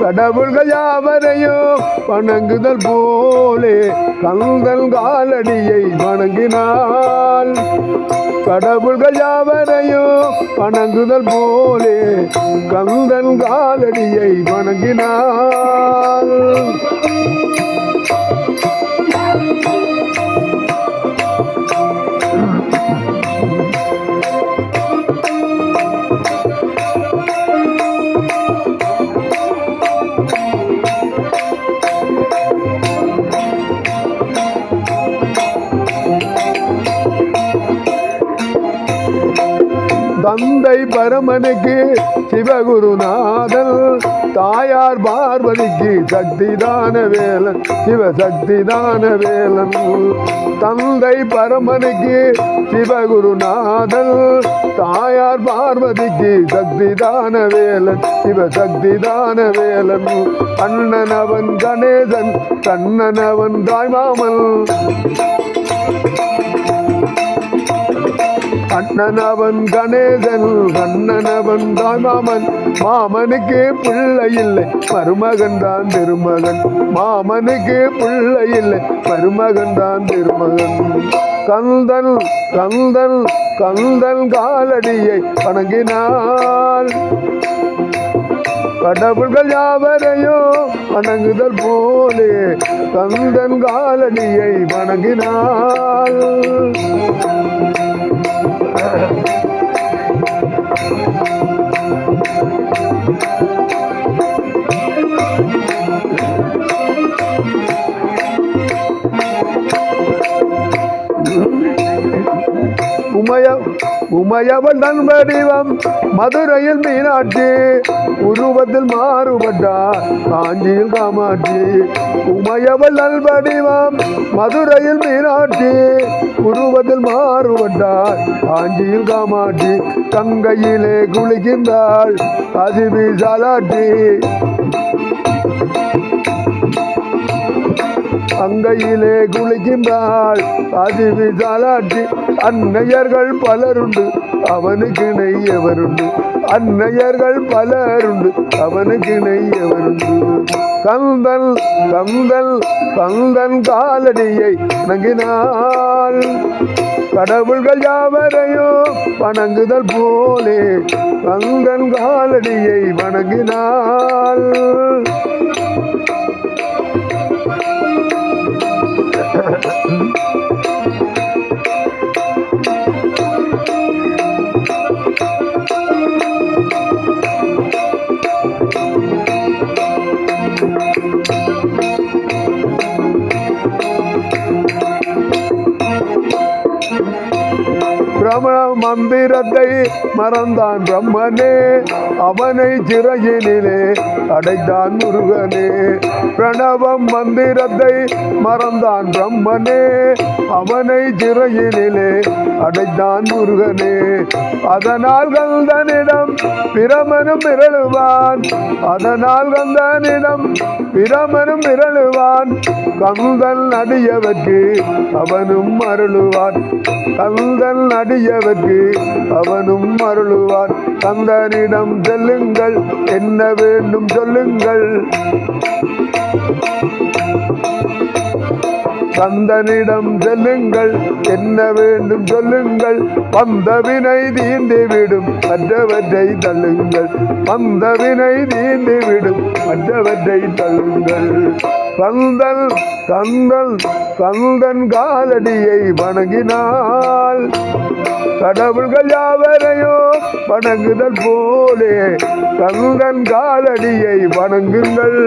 கடவுள்கள் யாவரையும் வணங்குதல் போலே கந்தன் காலடியை வணங்கினாள் கடவுள்கள் யாவரையும் வணங்குதல் போலே கந்தன் காலடியை வணங்கினாள் தந்தை பரமனுக்கு சிவகுருநாதன் தாயார் பார்வதிக்கு சக்தி தான வேலன் சிவசக்தி தான வேலன். தந்தை பரமனுக்கு சிவகுருநாதன் தாயார் பார்வதிக்கு சக்தி தான வேலன் சிவசக்தி தான வேலன். அண்ணன் அவன் கணேசன் கண்ணன் அவன் தாய்மாமன். அண்ணனவன் கணேசன் கண்ணனவன் தான் மாமன் மாமனுக்கு பிள்ளை இல்லை மருமகன் தான் திருமகன். மாமனுக்கு பிள்ளை இல்லை மருமகன் தான் திருமகன். கந்தன் கந்தன் கந்தன் காலடியை வணங்கினாள். கடவுள்கள் யாவரையும் வணங்குதல் போலே கந்தன் காலடியை வணங்கினாள். உமைய உமையவன் தன் வடிவம் மதுரையில் மீனாட்சி உருவத்தில் மாறுபட்டார் காஞ்சியில் காமாட்சி. உமையவள் நல் வடிவம் மதுரையில் மீனாட்சி உருவத்தில் மாறுபட்டார் காஞ்சியில் காமாட்சி. கங்கையிலே குளிக்கின்றாள் அதிவி சாலாட்டி அங்கையிலே குளிக்கின்றாள். அதிவி சாலாட்டி அன்னையர்கள் பலருண்டு. அவனுக்கு நெய்யவருண்டு அன்னையர்கள் பலருண்டு. அவனுக்கு நெய்யவருண்டு கந்தன் கந்தன் கந்தன் காலடியை நங்கினாள். கடவுள்கள் யாவரையும் வணங்குதல் போலே கந்தன் காலடியை வணங்கினாள். Ha, ha, ha. பிரம மந்திரத்தை மறந்தான் பிரம்மனே. அவனை சிறையினிலே அடைத்தான் முருகனே. பிரணவம் மந்திரத்தை மறந்தான் பிரம்மனே. அவனை சிறையினிலே அடைத்தான் முருகனே. அதனால் கந்தனிடம் பிரமனும் மிரளுவான் அதனால் கந்தனிடம் பிரமனும் மிரளுவான் கந்தன் அடியவர்க்கு அவனும் அருளுவான். கந்தன் எளியவர்க்கு அவனும் அருளுவான் தந்தனிடம் செல்லுங்கள். என்ன வேண்டும் சொல்லுங்கள். கந்தனிடம் செல்லுங்கள் என்ன வேண்டும் சொல்லுங்கள். வந்த வினை தீண்டு விடும் மற்றவற்றை தள்ளுங்கள். வந்த வினை தீண்டு விடும் மற்றவற்றை தள்ளுங்கள். தந்தல் தந்தல் தந்தன் காலடியை வணங்கினால் கடவுள்கள் யாவரையோ வணங்குதல் போலே தந்தன் காலடியை வணங்குங்கள்.